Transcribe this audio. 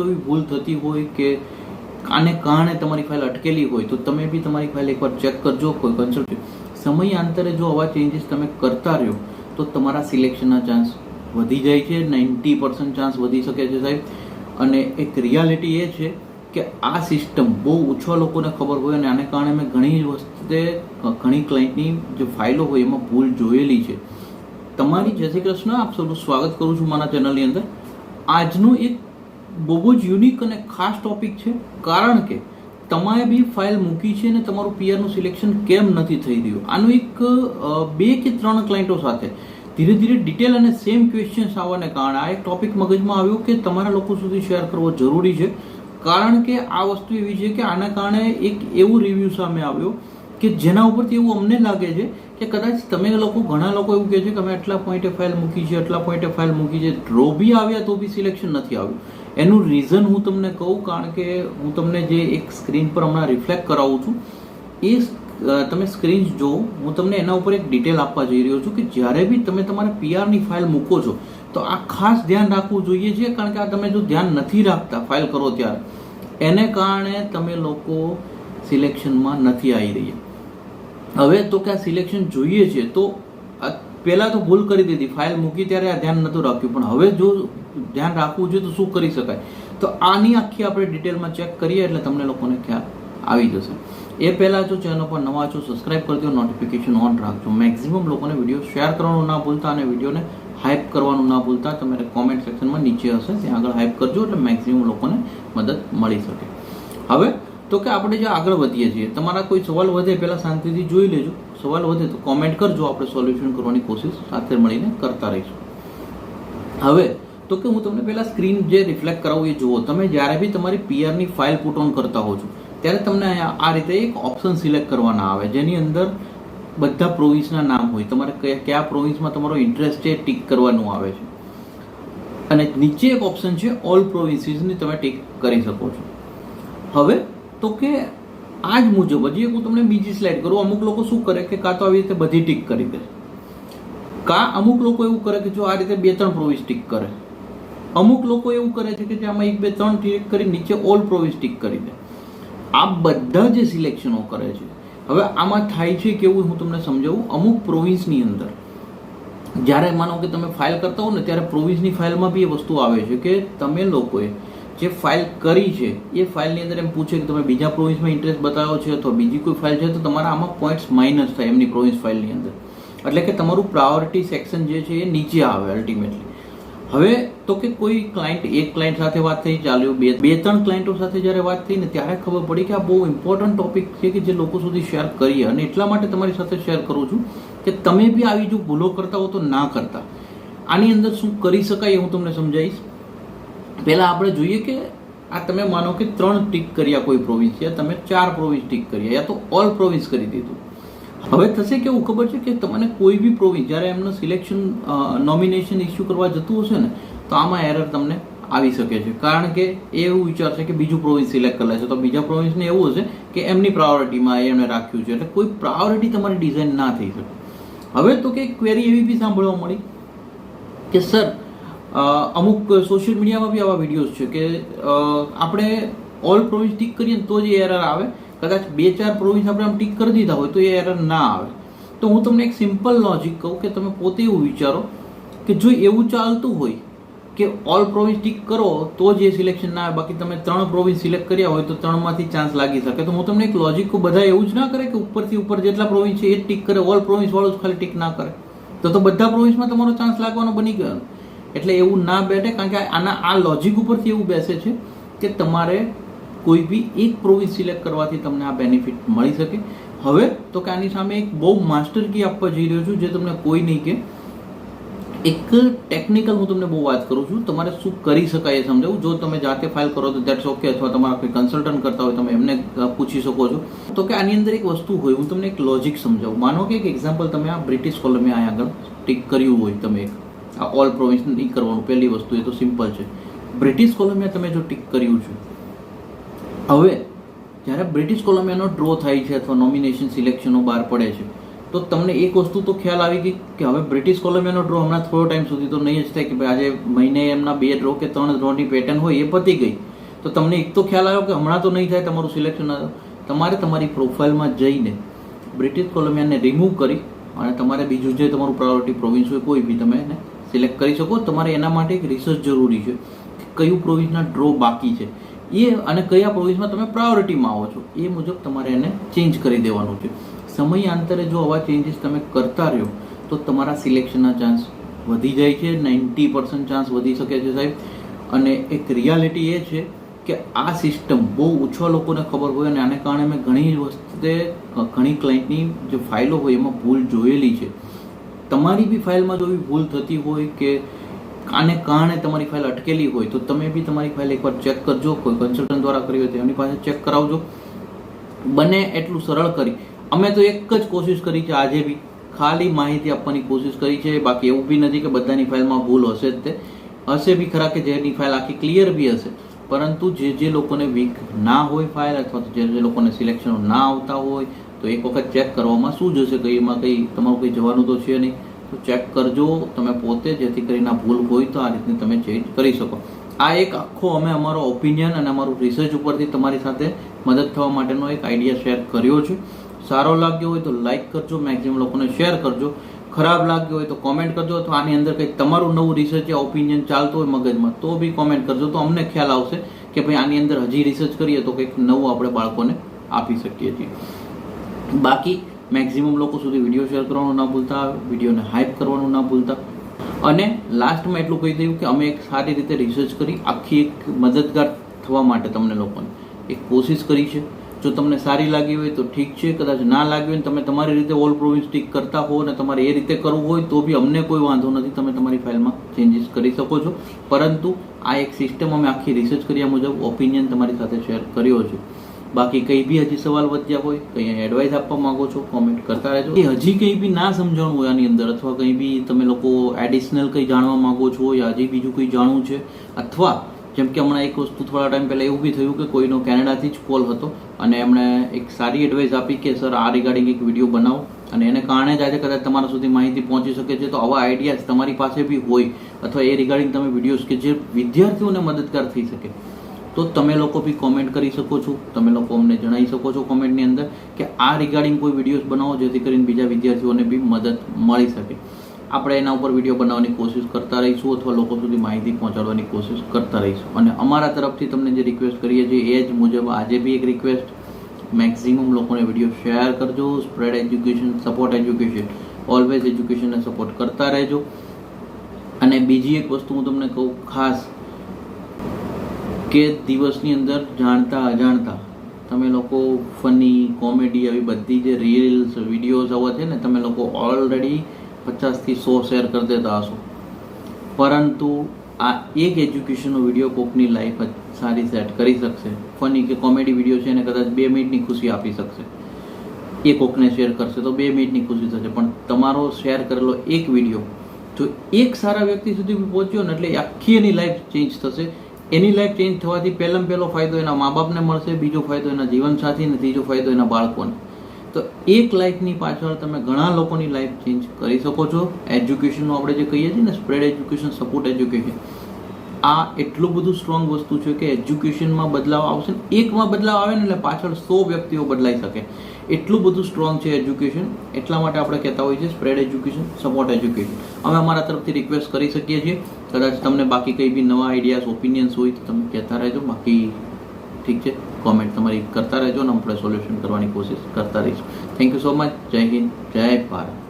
એવી ભૂલ થતી હોય કે આને કારણે તમારી ફાઇલ અટકેલી હોય, તો તમે બી તમારી ફાઇલ એકવાર ચેક કરજો, કોઈ કન્સલ્ટ સમયાંતરે જો આવા ચેન્જીસ તમે કરતા રહ્યો, તો તમારા સિલેક્શનના ચાન્સ વધી જાય છે નાઇન્ટી પર્સન્ટ ચાન્સ વધી શકે છે સાહેબ. અને એક રિયાલિટી એ છે કે આ સિસ્ટમ બહુ ઓછા લોકોને ખબર હોય અને આને કારણે મેં ઘણી વખતે ઘણી ક્લાયન્ટની જે ફાઇલો હોય એમાં ભૂલ જોયેલી છે. તમારી જય શ્રી કૃષ્ણ, આપ સૌનું સ્વાગત કરું છું મારા ચેનલની અંદર. આજનું એક બહુ જ યુનિક અને ખાસ ટોપિક છે. કારણ કે તમારે બી ફાઇલ મૂકી છે અને તમારું પીઆરનું સિલેક્શન કેમ નથી થઈ રહ્યું? આનું એક બે કે ત્રણ ક્લાયન્ટો સાથે ધીરે ધીરે ડિટેલ અને સેમ ક્વેશ્ચન્સ આવવાને કારણે આ એક ટોપિક મગજમાં આવ્યો કે તમારા લોકો સુધી શેર કરવો જરૂરી છે. કારણ કે આ વસ્તુ એવી છે કે આના કારણે એક એવું રિવ્યૂ સામે આવ્યો કે જેના ઉપરથી એવું અમને લાગે છે કે કદાચ તમે લોકો, ઘણા લોકો એવું કહે છે કે અમે આટલા પોઈન્ટે ફાઇલ મૂકી છે, આટલા પોઈન્ટે ફાઇલ મૂકી છે. ડ્રો બી આવ્યા તો બી સિલેક્શન નથી આવ્યું. એનું રીઝન હું તમને કહું કારણ કે હું તમને જે એક સ્ક્રીન પર હમણાં રિફ્લેક્ટ કરાવું છું, એ તમે સ્ક્રીન જો હું તમને એના ઉપર એક ડિટેલ આપવા જઈ રહ્યો છું કે જ્યારે બી તમે તમારા પીઆરની ફાઇલ મૂકો છો, તો આ ખાસ ધ્યાન રાખવું જોઈએ છે કારણ કે આ તમે જો ધ્યાન નથી રાખતા ફાઇલ કરો ત્યારે, એને કારણે તમે લોકો સિલેક્શનમાં નથી આવી રહ્યા. હવે તો કે આ સિલેક્શન જોઈએ છે, તો પહેલાં તો ભૂલ કરી દીધી. ફાઇલ મૂકી ત્યારે આ ધ્યાન નહોતું રાખ્યું. પણ હવે જો ધ્યાન રાખવું જોઈએ તો શું કરી શકાય? તો આની આખી આપણે ડિટેલમાં ચેક કરીએ એટલે તમને લોકોને ખ્યાલ આવી જશે. એ પહેલાં જો ચેનલ પર નવા છો સબસ્ક્રાઇબ કરી દો નોટિફિકેશન ઓન રાખજો. મેક્સિમમ લોકોને વીડિયો શેર કરવાનું ના ભૂલતા અને વિડીયોને હાઇપ કરવાનું ના ભૂલતા તમારે કોમેન્ટ સેક્શનમાં નીચે હશે. ત્યાં આગળ હાઇપ કરજો એટલે મેક્સિમમ લોકોને મદદ મળી શકે. હવે તો કે આપણે જો આગળ વધીએ છીએ, તમારા કોઈ સવાલ વધે પહેલાં શાંતિથી જોઈ લેજો. સવાલ વધે તો કોમેન્ટ કરજો, આપણે સોલ્યુશન કરવાની કોશિશ સાથે મળીને કરતા રહીશું. હવે, તો કે હું તમને પહેલાં સ્ક્રીન જે રિફ્લેક્ટ કરાવું એ જુઓ. તમે જ્યારે બી તમારી પીઆરની ફાઇલ પુટ ઓન કરતા હો છો, ત્યારે તમને આ રીતે એક ઓપ્શન સિલેક્ટ કરવાના આવે, જેની અંદર બધા પ્રોવિન્સના નામ હોય. તમારે કયા કયા પ્રોવિન્સમાં તમારો ઇન્ટરેસ્ટ છે ટીક કરવાનું આવે છે. અને નીચે એક ઓપ્શન છે ઓલ પ્રોવિન્સીસની તમે ટીક કરી શકો છો. હવે તો કે આ જ મુજબ, હજી હું તમને બીજી સ્લાઇડ કરું. અમુક લોકો શું કરે કે કાં તો આવી રીતે બધી ટીક કરી દે. કા અમુક લોકો એવું કરે કે જો આ રીતે બે ત્રણ પ્રોવિસ ટીક કરે. અમુક લોકો એવું કરે છે કે જે આમાં એક બે ત્રણ ટીક કરી નીચે ઓલ પ્રોવિસ ટીક કરી દે. આ બધા જે સિલેક્શનો કરે છે. હવે આમાં થાય છે કેવું હું તમને સમજાવું. અમુક પ્રોવિન્સની અંદર, જ્યારે માનો કે તમે ફાઇલ કરતા હો ને, ત્યારે પ્રોવિન્સની ફાઇલમાં બી એ વસ્તુ આવે છે કે તમે લોકોએ જે ફાઇલ કરી છે, એ ફાઇલની અંદર એમ પૂછે કે તમે બીજા પ્રોવિન્સમાં ઇન્ટરેસ્ટ બતાવ્યો છે અથવા બીજી કોઈ ફાઇલ છે, તો તમારા આમાં પોઈન્ટ્સ માઇનસ થાય એમની પ્રોવિન્સ ફાઇલની અંદર. એટલે કે તમારું પ્રાયોરિટી સેક્શન જે છે, એ નીચે આવે અલ્ટિમેટલી હવે તો કે કોઈ ક્લાયન્ટ એક ક્લાયન્ટ સાથે વાત થઈ, ચાલ્યું, બે બે, ત્રણ ક્લાયન્ટો સાથે જ્યારે વાત થઈ ને ત્યારે ખબર પડી કે આ બહુ ઇમ્પોર્ટન્ટ ટોપિક છે કે જે લોકો સુધી શેર કરીએ. અને એટલા માટે તમારી સાથે શેર કરું છું કે તમે બી આવી જો ભૂલો કરતા હો તો ના કરતા. આની અંદર શું કરી શકાય એ હું તમને સમજાવીશ. પહેલાં આપણે જોઈએ કે આ તમે માનો કે ત્રણ ટીક કર્યા કોઈ પ્રોવિન્સ યા તમે ચાર પ્રોવિન્સ ટીક કર્યા, યા તો ઓલ પ્રોવિન્સ કરી દીધું. હવે થશે કેવું ખબર છે કે તમને કોઈ બી પ્રોવિન્સ જ્યારે એમનું સિલેક્શન નોમિનેશન ઇસ્યુ કરવા જતું હશે ને, તો આમાં એરર તમને આવી શકે છે. કારણ કે એ એવું વિચારશે કે બીજું પ્રોવિન્સ સિલેક્ટ કરે છે, તો બીજા પ્રોવિન્સને એવું હશે કે એમની પ્રાયોરિટીમાં એમણે રાખ્યું છે. એટલે કોઈ પ્રાયોરિટી તમારી ડિઝાઇન ના થઈ શકે. હવે તો કે ક્વેરી એવી બી સાંભળવા મળી કે, સર અમુક સોશિયલ મીડિયામાં બી આવા વિડીયોઝ છે કે આપણે ઓલ પ્રોવિન્સ ટીક કરીએ તો જ એ એરર આવે. કદાચ બે ચાર પ્રોવિન્સ આપણે આમ ટીક કરી દીધા હોય તો એ એરર ના આવે. તો હું તમને એક સિમ્પલ લોજિક કહું કે તમે પોતે એવું વિચારો કે જો એવું ચાલતું હોય કે ઓલ પ્રોવિન્સ ટીક કરો તો જ એ સિલેક્શન ના આવે. બાકી તમે ત્રણ પ્રોવિન્સ સિલેક્ટ કર્યા હોય તો ત્રણમાંથી ચાન્સ લાગી શકે. તો હું તમને એક લોજિક બધા એવું જ ના કરે કે ઉપરથી ઉપર જેટલા પ્રોવિન્સ છે એ ટીક કરે ઓલ પ્રોવિન્સ વાળું જ ખાલી ટીક ના કરે. તો તો બધા પ્રોવિન્સમાં તમારો ચાન્સ લાગવાનો બની ગયો. એટલે એવું ના બેઠે, કારણ કે આના, આ લોજિક ઉપરથી એવું બેસે છે કે તમારે કોઈ બી એક પ્રોવિન્સ સિલેક્ટ કરવાથી તમને આ બેનિફિટ મળી શકે. હવે તો કે આની સામે એક બહુ માસ્ટર કી આપવા જઈ રહ્યો છું, જે તમને કોઈ નહીં કે. એક ટેકનિકલ હું તમને બહુ વાત કરું છું, તમારે શું કરી શકાય એ સમજાવું. જો તમે જાતે ફાઇલ કરો તો દેટ્સ ઓકે અથવા તમારા કોઈ કન્સલ્ટન્ટ કરતા હોય, તમે એમને પૂછી શકો છો. તો કે આની અંદર એક વસ્તુ હોય, હું તમને એક લોજિક સમજાવું. માનો કે એક એક્ઝામ્પલ તમે આ બ્રિટિશ કોલમે અહીંયા આગળ ટીક કર્યું હોય તમે એક. આ ઓલ પ્રોવિન્સ એ કરવાનું, પહેલી વસ્તુ એ તો સિમ્પલ છે. બ્રિટિશ કોલમિયા તમે જો ટીક કર્યું છે, હવે જ્યારે બ્રિટિશ કોલમ્બિયાનો ડ્રો થાય છે અથવા નોમિનેશન સિલેક્શનો બહાર પડે છે, તો તમને એક વસ્તુ તો ખ્યાલ આવી ગઈ કે હવે બ્રિટિશ કોલંબિયાનો ડ્રો હમણાં થોડો ટાઈમ સુધી તો નહીં જ થાય કે ભાઈ આજે મહિને એમના બે ડ્રો કે ત્રણ ડ્રોની પેટર્ન હોય એ પતી ગઈ. તો તમને એક તો ખ્યાલ આવ્યો કે હમણાં તો નહીં થાય તમારું સિલેક્શન તમારે તમારી પ્રોફાઇલમાં જઈને બ્રિટિશ કોલંબિયાને રિમૂવ કરી અને તમારે બીજું જે તમારું પ્રાયોરિટી પ્રોવિન્સ હોય કોઈ બી તમે એને સિલેક્ટ કરી શકો. તમારે એના માટે એક રિસર્ચ જરૂરી છે કે કયું પ્રોવિઝના ડ્રો બાકી છે. એ અને કયા પ્રોવિઝમાં તમે પ્રાયોરિટીમાં આવો છો. એ મુજબ તમારે એને ચેન્જ કરી દેવાનું છે. સમયાંતરે જો આવા ચેન્જીસ તમે કરતા રહ્યો, તો તમારા સિલેક્શનના ચાન્સ વધી જાય છે. નાઇન્ટી પર્સન્ટ ચાન્સ વધી શકે છે સાહેબ. અને એક રિયાલિટી એ છે કે આ સિસ્ટમ બહુ ઓછા લોકોને ખબર હોય અને આને કારણે મેં ઘણી વખતે, ઘણી ક્લાયન્ટની જે ફાઇલો હોય એમાં ભૂલ જોયેલી છે. તમારી બી ફાઇલમાં જો એવી ભૂલ થતી હોય કે આને કારણે તમારી ફાઇલ અટકેલી હોય, તો તમે બી તમારી ફાઇલ એકવાર ચેક કરજો, કોઈ કન્સલ્ટન્ટ દ્વારા કરી હોય તો એમની પાસે ચેક કરાવજો. બને એટલું સરળ કરી. અમે તો એક જ કોશિશ કરી છે આજે બી. ખાલી માહિતી આપવાની કોશિશ કરી છે, બાકી એવું બી નથી કે બધાની ફાઇલમાં ભૂલ હશે જ તે. હશે બી ખરા કે જેની ફાઇલ આખી ક્લિયર બી હશે. પરંતુ જે જે લોકોને વીક ના હોય ફાઇલ અથવા તો જે જે લોકોને સિલેક્શનો ના આવતા હોય તો એક વખત ચેક કરવામાં શું જશે? કે એમાં કંઈ તમારું કંઈ જવાનું તો છે નહીં. તો ચેક કરજો. તમે પોતે જેથી કરીને આ ભૂલ હોય તો આ રીતની તમે ચેન્જ કરી શકો. આ એક આખો અમે અમારો ઓપિનિયન અને અમારું રિસર્ચ ઉપરથી તમારી સાથે મદદ થવા માટેનો એક આઈડિયા શેર કર્યો છે. સારો લાગ્યો હોય તો લાઇક કરજો મેક્સિમમ લોકોને શેર કરજો. ખરાબ લાગ્યો હોય તો કોમેન્ટ કરજો અથવા આની અંદર કંઈક તમારું નવું રિસર્ચ યા ઓપિનિયન ચાલતું હોય મગજમાં, તો બી કોમેન્ટ કરજો. તો અમને ખ્યાલ આવશે કે ભાઈ આની અંદર હજી રિસર્ચ કરીએ તો કંઈક નવું આપણે બાળકોને આપી શકીએ છીએ. બાકી મેક્સિમમ લોકો સુધી વીડિયો શેર કરવાનું ના ભૂલતા વિડીયોને હાઇપ કરવાનું ના ભૂલતા. અને લાસ્ટમાં એટલું કહી દઉં કે અમે એક સારી રીતે રિસર્ચ કરી, આખી એક મદદગાર થવા માટે તમને લોકોને એક કોશિશ કરી છે. જો તમને સારી લાગી હોય તો ઠીક છે, કદાચ ના લાગી હોય તમે તમારી રીતે ઓલ પ્રોવિન્સ ટીક કરતા હો અને તમારે એ રીતે કરવું હોય તો બી અમને કોઈ વાંધો નથી, તમે તમારી ફાઇલમાં ચેન્જીસ કરી શકો છો. પરંતુ આ એક સિસ્ટમ અમે આખી રિસર્ચ કર્યા મુજબ ઓપિનિયન તમારી સાથે શેર કર્યો છે. બાકી કંઈ બી હજી સવાલ વધ્યા હોય, કંઈ એડવાઇસ આપવા માંગો છો કોમેન્ટ કરતા રહેજો. કે હજી કંઈ બી ના સમજણ હોય આની અંદર, અથવા કંઈ બી તમે લોકો એડિશનલ કંઈ જાણવા માંગો છો યા હજી બીજું કંઈ જાણવું છે, અથવા જેમ કે હમણાં એક વસ્તુ થોડા ટાઈમ પહેલાં એવું બી થયું કે કોઈનો કેનેડાથી જ કોલ હતો, અને એમણે એક સારી એડવાઇસ આપી કે, સર, આ રિગાર્ડિંગ એક વીડિયો બનાવો. અને એને કારણે જ આજે કદાચ તમારા સુધી માહિતી પહોંચી શકે છે. તો આવા આઈડિયાઝ તમારી પાસે બી હોય, અથવા એ રિગાર્ડિંગ તમે વિડીયોઝ કે જે વિદ્યાર્થીઓને મદદગાર થઈ શકે. તો તમે લોકો બી કોમેન્ટ કરી શકો છો. તમે લોકો અમને જણાવી શકો છો કોમેન્ટની અંદર કે આ રિગાર્ડિંગ કોઈ વિડીયોઝ બનાવો જેથી કરીને બીજા વિદ્યાર્થીઓને બી મદદ મળી શકે. આપણે એના ઉપર વીડિયો બનાવવાની કોશિશ કરતા રહીશું અથવા લોકો સુધી માહિતી પહોંચાડવાની કોશિશ કરતા રહીશું. અને અમારા તરફથી તમને જે રિક્વેસ્ટ કરીએ છીએ એ જ મુજબ આજે બી એક રિક્વેસ્ટ મેક્સિમમ લોકોને વીડિયો શેર કરજો. Spread education support education always એજ્યુકેશનને support કરતા રહેજો. અને બીજી એક વસ્તુ હું તમને કહું, ખાસ કે દિવસની અંદર જાણતા, અજાણતા. તમે લોકો ફની, કોમેડી આવી બધી જે રીલ્સ વિડીયોઝ આવા છે ને, તમે લોકો ઓલરેડી પચાસથી સો શેર કરી દેતા હશો. પરંતુ આ એક એજ્યુકેશનનો વીડિયો કોકની લાઈફ સારી સેટ કરી શકશે. ફની કે કોમેડી વીડિયો છે એને કદાચ બે મિનિટની ખુશી આપી શકશે. એ કોકને શેર કરશે તો બે મિનિટની ખુશી થશે. પણ તમારો શેર કરેલો એક વીડિયો જો એક સારા વ્યક્તિ સુધી પહોંચ્યો ને એટલે આખી એની લાઈફ ચેન્જ થશે. એની લાઈફ ચેન્જ થવાથી પહેલાં પહેલો ફાયદો એના મા બાપને મળશે, બીજો ફાયદો એના જીવનસાથી અને ત્રીજો ફાયદો એના બાળકોને. તો એક લાઈફની પાછળ તમે ઘણા લોકોની લાઈફ ચેન્જ કરી શકો છો. એજ્યુકેશનનું આપણે જે કહીએ છીએ ને સ્પ્રેડ એજ્યુકેશન સપોર્ટ એજ્યુકેશન આ એટલું બધું સ્ટ્રોંગ વસ્તુ છે કે એજ્યુકેશનમાં બદલાવ આવશે એકમાં બદલાવ આવે ને એટલે પાછળ સો વ્યક્તિઓ બદલાઈ શકે. એટલું બધું સ્ટ્રોંગ છે એજ્યુકેશન એટલા માટે આપણે કહેતા હોઈએ છીએ સ્પ્રેડ એજ્યુકેશન સપોર્ટ એજ્યુકેશન અમે અમારા તરફથી રિક્વેસ્ટ કરી શકીએ છીએ. કદાચ તમને બાકી કંઈ બી નવા આઈડિયાઝ ઓપિનિયન્સ હોય તો તમે કહેતા રહેજો. બાકી ઠીક છે કોમેન્ટ તમારી કરતા રહેજો ને આપણે સોલ્યુશન કરવાની કોશિશ કરતા રહીશું. થેન્ક યુ સો મચ જય હિન્દ, જય ભારત.